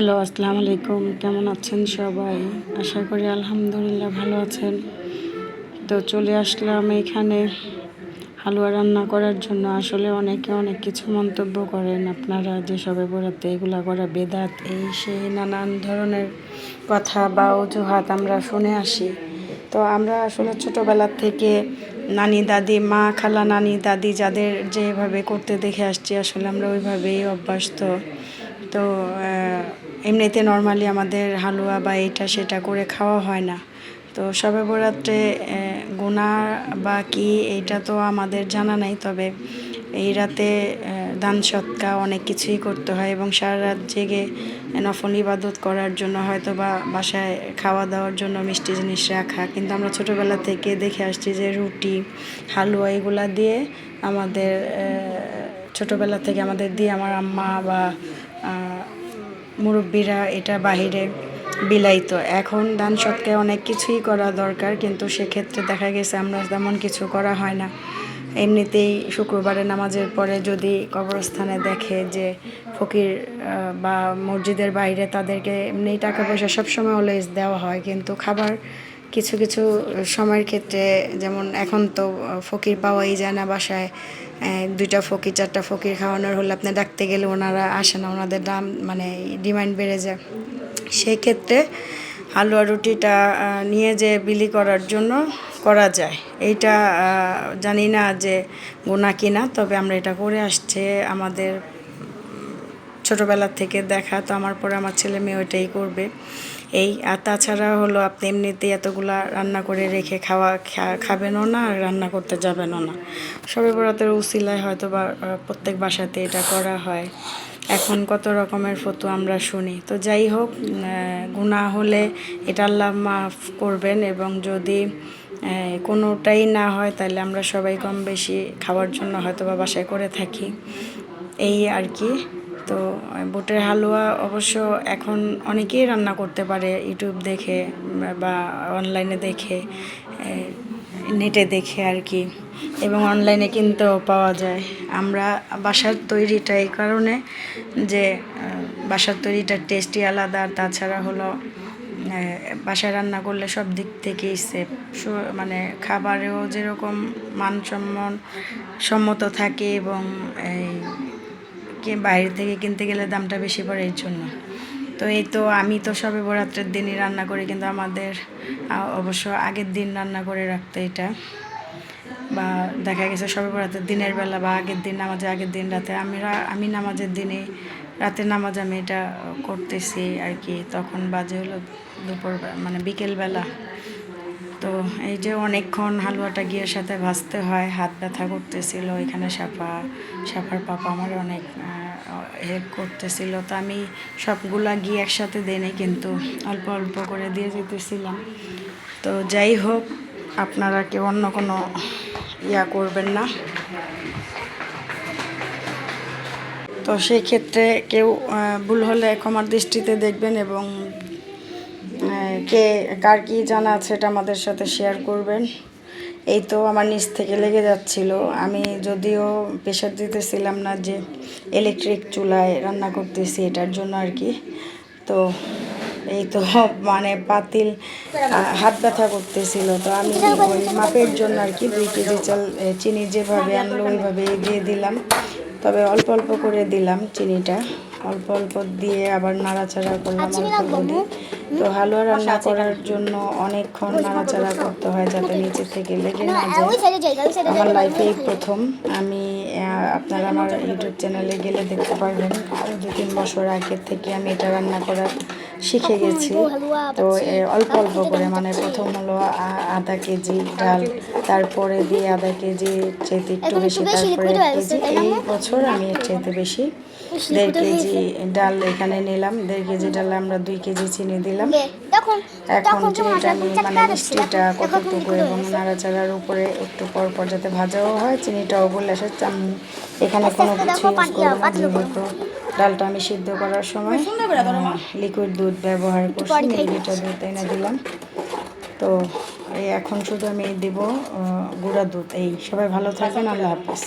Hello, আসসালামু আলাইকুম। কেমন আছেন সবাই? আশা করি আলহামদুলিল্লাহ ভালো আছেন। তো চলে আসলাম এখানে হালুয়া রান্না করার জন্য। আসলে অনেকে অনেক কিছু মন্তব্য করেন। আপনারা যে সবে বরাতে এগুলা করা বেদাত, এই সেই নানান ধরনের কথা বা অজুহাত আমরা শুনে আসি। তো আমরা আসলে ছোটোবেলার থেকে নানি দাদি, মা খালা নানি দাদি যাদের যেভাবে করতে দেখে আসছি, আসলে আমরা ওইভাবেই অভ্যস্ত। তো এমনিতে নর্মালি আমাদের হালুয়া বা এটা সেটা করে খাওয়া হয় না। তো সবে বরাত্রে গুণা বা কি এইটা তো আমাদের জানা নাই, তবে এই রাতে দান সৎকা অনেক কিছুই করতে হয় এবং সারা রাত জেগে নফল ইবাদত করার জন্য হয়তো বা বাসায় খাওয়া দাওয়ার জন্য মিষ্টি জিনিস রাখা। কিন্তু আমরা ছোটোবেলা থেকে দেখে আসছি যে রুটি, হালুয়া এগুলা দিয়ে আমাদের ছোটোবেলা থেকে আমাদের দিয়ে আমার আম্মা বা মুরব্বীরা এটা বাহিরে বিলাইতো। এখন দান সৎকে অনেক কিছুই করা দরকার, কিন্তু সেক্ষেত্রে দেখা গেছে আমরা তেমন কিছু করা হয় না। এমনিতেই শুক্রবারে নামাজের পরে যদি কবরস্থানে দেখে যে ফকির বা মসজিদের বাইরে তাদেরকে এমনি টাকা পয়সা সবসময় অলওয়েজ দেওয়া হয়, কিন্তু খাবার কিছু কিছু সময়ের ক্ষেত্রে যেমন এখন তো ফকির পাওয়াই যায় না বাসায়। দুইটা ফকির, চারটা ফকির খাওয়ানোর হলে আপনি ডাকতে গেলে ওনারা আসে না, ওনাদের দাম মানে ডিমান্ড বেড়ে যায়। সেই ক্ষেত্রে হালুয়া রুটিটা নিয়ে যে বিলি করার জন্য করা যায়। এইটা জানি না যে গোনা কিনা, তবে আমরা এটা করে আসছে আমাদের ছোটোবেলার থেকে দেখা, তো আমার পরে আমার ছেলে মেয়ে ওইটাই করবে। এই, আর তাছাড়া হলো আপনি এমনিতেই এতগুলা রান্না করে রেখে খাওয়া খাবেনও না, আর রান্না করতে যাবেনও না। সবে বরাতের উসিলায় হয়তো বা প্রত্যেক বাসাতে এটা করা হয়। এখন কত রকমের ফটো আমরা শুনি। তো যাই হোক গুণা হলে এটা আল্লাহ মাফ করবেন এবং যদি কোনোটাই না হয়, তাহলে আমরা সবাই কম বেশি খাওয়ার জন্য হয়তো বা বাসায় করে থাকি। এই আর কি। তো বুটের হালুয়া অবশ্য এখন অনেকেই রান্না করতে পারে ইউটিউব দেখে, বা অনলাইনে দেখে নেটে দেখে আর কি, এবং অনলাইনে কিনতেও পাওয়া যায়। আমরা বাসার তৈরিটা এই কারণে যে বাসার তৈরিটার টেস্টই আলাদা, আর তাছাড়া হলো বাসায় রান্না করলে সব দিক থেকেই সেফ মানে খাবারেও যেরকম মানসম্মান, সম্মত থাকে এবং এই বাইরে থেকে কিনতে গেলে দামটা বেশি পড়ে এর জন্য। তো এই তো আমি তো সবে বরাত্রের দিনই রান্না করি, কিন্তু আমাদের অবশ্য আগের দিন রান্না করে রাখতে এটা। বা দেখা গেছে সবে বরাতের দিনের বেলা বা আগের দিন নামাজে, আগের দিন রাতে। আমরা আমি নামাজের দিনে, রাতে নামাজ আমি এটা করতেছি আর কি। তখন বাজে হলো দুপুর মানে বিকেলবেলা। তো এই যে অনেকক্ষণ হালুয়াটা গিয়ে সাথে ভাজতে হয়, হাত ব্যথা করতেছিল, এখানে সাফা সাফার পাপা আমার অনেক হেল্প করতেছিল। তো আমি সবগুলা গিয়ে একসাথে দেনে কিন্তু অল্প অল্প করে দিয়ে যেতেছিলাম তো যাই হোক, আপনারা কেউ অন্য কোনো ইয়া করবেন না। তো সেই ক্ষেত্রে কেউ ভুল হলে ক্ষমার দৃষ্টিতে দেখবেন এবং কে, কার কি জানা আছে এটা আমাদের সাথে শেয়ার করবেন। এই তো আমার নিচ থেকে লেগে যাচ্ছিল। আমি যদিও প্রেশার দিতেছিলাম না যে ইলেকট্রিক চুলায় রান্না করতেছি এটার জন্য আর কি। তো এই তো মানে পাতিল হাত ব্যথা করতেছিল। তো আমি ওই মাপের জন্য আর কি দুই কেজি চাল চিনি যেভাবে আনলো ওইভাবে দিয়ে দিলাম। তবে অল্প অল্প করে দিলাম চিনিটা। অল্প অল্প দিয়ে আবার নাড়াচাড়া করলাম অল্প অল্প তো হালুয়া রান্না করার জন্য অনেকক্ষণ নাড়াচাড়া করতে হয় যাতে নিচে থেকে। লেগে না যায়। আমার লাইফে এই প্রথম। আমি আপনারা আমার ইউটিউব চ্যানেলে গেলে দেখতে পারবেন। আরও দু তিন বছর আগের থেকে আমি এটা রান্না করা শিখে গেছি। তো অল্প অল্প করে মানে প্রথম হলো আধা কেজি ডাল তারপরে দিয়ে আধা কেজি চেয়ে একটু বেশি তারপরে এক কেজি এই বছর আমি এর চাইতে বেশি। দেড় কেজি ডাল এখানে নিলাম দেড় কেজি ডালে আমরা দুই কেজি চিনি দিলাম। এখন তখন চিনিটা আমি মানে মিষ্টিটা এখন কতটুকু এবং। নাড়াচাড়ার উপরে একটু পর পর যাতে ভাজাও হয় চিনিটাও বলে আসে। আমি এখানে কোনো কিছু ইউজ করব ডালটা আমি সিদ্ধ করার সময় লিকুইড দুধ ব্যবহার করছি এই লিটার দুধ এনে দিলাম। তো এই এখন শুধু আমি দেবো গুঁড়া দুধ। এই সবাই ভালো থাকবেন আল্লাহ হাফিজ।